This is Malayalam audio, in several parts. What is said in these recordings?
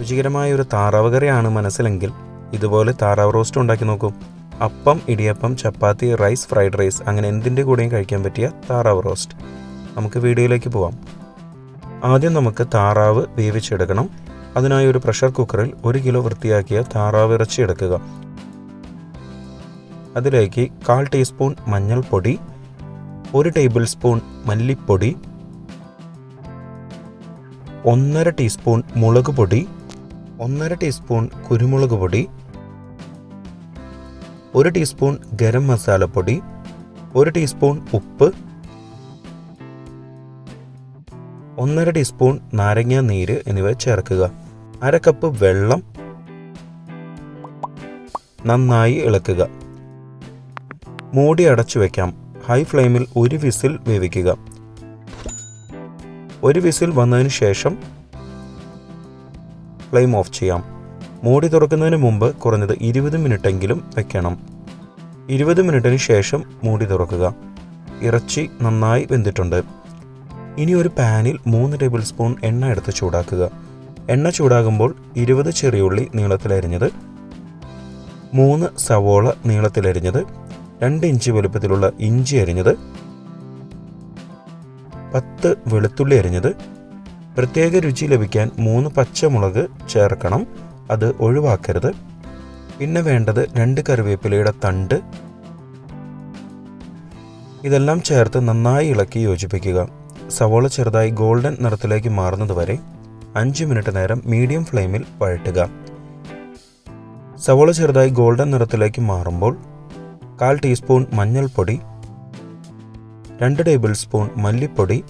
രുചികരമായ ഒരു താറാവ് കറിയാണ് മനസ്സിലെങ്കിൽ ഇതുപോലെ താറാവ് റോസ്റ്റ് ഉണ്ടാക്കി നോക്കൂ. Appam idiyappam chapati rice fried rice അങ്ങനെ എന്തിന്റെ കൂടെയും കഴിക്കാൻ പറ്റിയ താറാവ് റോസ്റ്റ്. നമുക്ക് വീഡിയോയിലേക്ക് പോവാം. ആദ്യം നമുക്ക് താറാവ് വേവിച്ചെടുക്കണം. അതിനായി ഒരു പ്രഷർ കുക്കറിൽ ഒരു കിലോ വൃത്തിയാക്കിയ താറാവ് ഇറച്ചി എടുക്കുക. അതിലേക്ക് കാൽ ടീസ്പൂൺ മഞ്ഞൾപ്പൊടി ഒരു ടേബിൾ സ്പൂൺ മല്ലിപ്പൊടി ഒന്നര ടീസ്പൂൺ മുളക് പൊടി ഒന്നര ടീസ്പൂൺ കുരുമുളക് പൊടി ഒരു ടീസ്പൂൺ ഗരം മസാലപ്പൊടി ഒരു ടീസ്പൂൺ ഉപ്പ് ഒന്നര ടീസ്പൂൺ നാരങ്ങ നീര് എന്നിവ ചേർക്കുക. അര കപ്പ് വെള്ളം നന്നായി ഇളക്കുക. മൂടി അടച്ചു വയ്ക്കാം ഹൈ ഫ്ലെയിമിൽ ഒരു വിസിൽ വേവിക്കുക. ഒരു വിസിൽ വന്നതിന് ശേഷം ഫ്ലെയിം ഓഫ് ചെയ്യാം. മൂടി തുറക്കുന്നതിന് മുമ്പ് കുറഞ്ഞത് ഇരുപത് മിനിറ്റെങ്കിലും വെക്കണം. ഇരുപത് മിനിറ്റിന് ശേഷം മൂടി തുറക്കുക. ഇറച്ചി നന്നായി വെന്തിട്ടുണ്ട്. ഇനി ഒരു പാനിൽ മൂന്ന് ടേബിൾ സ്പൂൺ എണ്ണ എടുത്ത് ചൂടാക്കുക. എണ്ണ ചൂടാകുമ്പോൾ ഇരുപത് ചെറിയുള്ളി നീളത്തിലരിഞ്ഞത് മൂന്ന് സവോള നീളത്തിലരിഞ്ഞത് രണ്ട് ഇഞ്ച് വലുപ്പത്തിലുള്ള ഇഞ്ചി അരിഞ്ഞത് പത്ത് വെളുത്തുള്ളി അരിഞ്ഞത് പ്രത്യേക രുചി ലഭിക്കാൻ മൂന്ന് പച്ചമുളക് ചേർക്കണം. അത് ഒഴിവാക്കരുത്. പിന്നെ വേണ്ടത് രണ്ട് കറിവേപ്പിലയുടെ തണ്ട്. ഇതെല്ലാം ചേർത്ത് നന്നായി ഇളക്കി യോജിപ്പിക്കുക. സവോള ചെറുതായി ഗോൾഡൻ നിറത്തിലേക്ക് മാറുന്നത് വരെ അഞ്ച് മിനിറ്റ് നേരം മീഡിയം ഫ്ലെയിമിൽ വഴറ്റുക. സവോള ചെറുതായി ഗോൾഡൻ നിറത്തിലേക്ക് മാറുമ്പോൾ കാൽ ടീസ്പൂൺ മഞ്ഞൾപ്പൊടി രണ്ട് ടേബിൾ സ്പൂൺ മല്ലിപ്പൊടി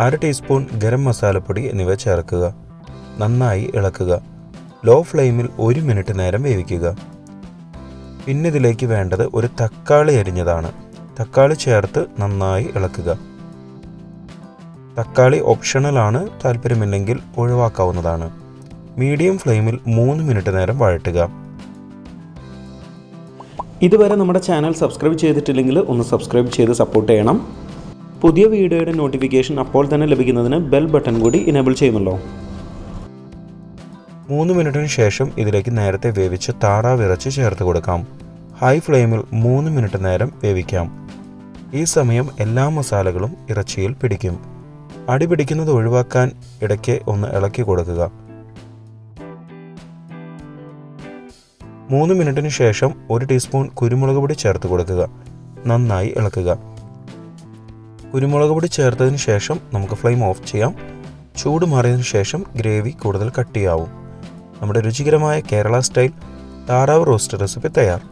അര ടീസ്പൂൺ ഗരം മസാലപ്പൊടി എന്നിവ ചേർക്കുക. നന്നായി ഇളക്കുക. ലോ ഫ്ലെയിമിൽ ഒരു മിനിറ്റ് നേരം വേവിക്കുക. പിന്നെ ഇതിലേക്ക് വേണ്ടത് ഒരു തക്കാളി അരിഞ്ഞതാണ്. തക്കാളി ചേർത്ത് നന്നായി ഇളക്കുക. തക്കാളി ഓപ്ഷണലാണ് താല്പര്യമില്ലെങ്കിൽ ഒഴിവാക്കാവുന്നതാണ്. മീഡിയം ഫ്ലെയിമിൽ മൂന്ന് മിനിറ്റ് നേരം വഴറ്റുക. ഇതുവരെ നമ്മുടെ ചാനൽ സബ്സ്ക്രൈബ് ചെയ്തിട്ടില്ലെങ്കിൽ ഒന്ന് സബ്സ്ക്രൈബ് ചെയ്ത് സപ്പോർട്ട് ചെയ്യണം. പുതിയ വീഡിയോയുടെ നോട്ടിഫിക്കേഷൻ അപ്പോൾ തന്നെ ലഭിക്കുന്നതിന് ബെൽ ബട്ടൺ കൂടി ഇനേബിൾ ചെയ്യുമല്ലോ. മൂന്ന് മിനിറ്റിന് ശേഷം ഇതിലേക്ക് നേരത്തെ വേവിച്ച് താറാവ് ഇറച്ചി ചേർത്ത് കൊടുക്കാം. ഹൈ ഫ്ലെയിമിൽ മൂന്ന് മിനിറ്റ് നേരം വേവിക്കാം. ഈ സമയം എല്ലാ മസാലകളും ഇറച്ചിയിൽ പിടിക്കും. അടി പിടിക്കുന്നത് ഒഴിവാക്കാൻ ഇടയ്ക്ക് ഒന്ന് ഇളക്കി കൊടുക്കുക. മൂന്ന് മിനിറ്റിന് ശേഷം ഒരു ടീസ്പൂൺ കുരുമുളക് പൊടി ചേർത്ത് കൊടുക്കുക. നന്നായി ഇളക്കുക. കുരുമുളക് പൊടി ചേർത്തതിന് ശേഷം നമുക്ക് ഫ്ലെയിം ഓഫ് ചെയ്യാം. ചൂട് മാറിയതിന് ശേഷം ഗ്രേവി കൂടുതൽ കട്ടിയാവും. നമ്മുടെ രുചികരമായ കേരള സ്റ്റൈൽ താറാവ് റോസ്റ്റ് റെസിപ്പി തയ്യാർ.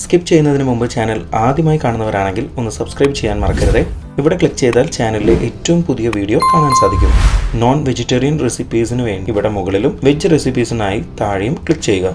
സ്കിപ്പ് ചെയ്യുന്നതിന് മുമ്പ് ചാനൽ ആദ്യമായി കാണുന്നവരാണെങ്കിൽ ഒന്ന് സബ്സ്ക്രൈബ് ചെയ്യാൻ മറക്കരുത്. ഇവിടെ ക്ലിക്ക് ചെയ്താൽ ചാനലിലെ ഏറ്റവും പുതിയ വീഡിയോ കാണാൻ സാധിക്കും. നോൺ വെജിറ്റേറിയൻ റെസിപ്പീസിന് വേണ്ടി ഇവിടെ മുകളിലും വെജ് റെസിപ്പീസിനായി താഴെയും ക്ലിക്ക് ചെയ്യുക.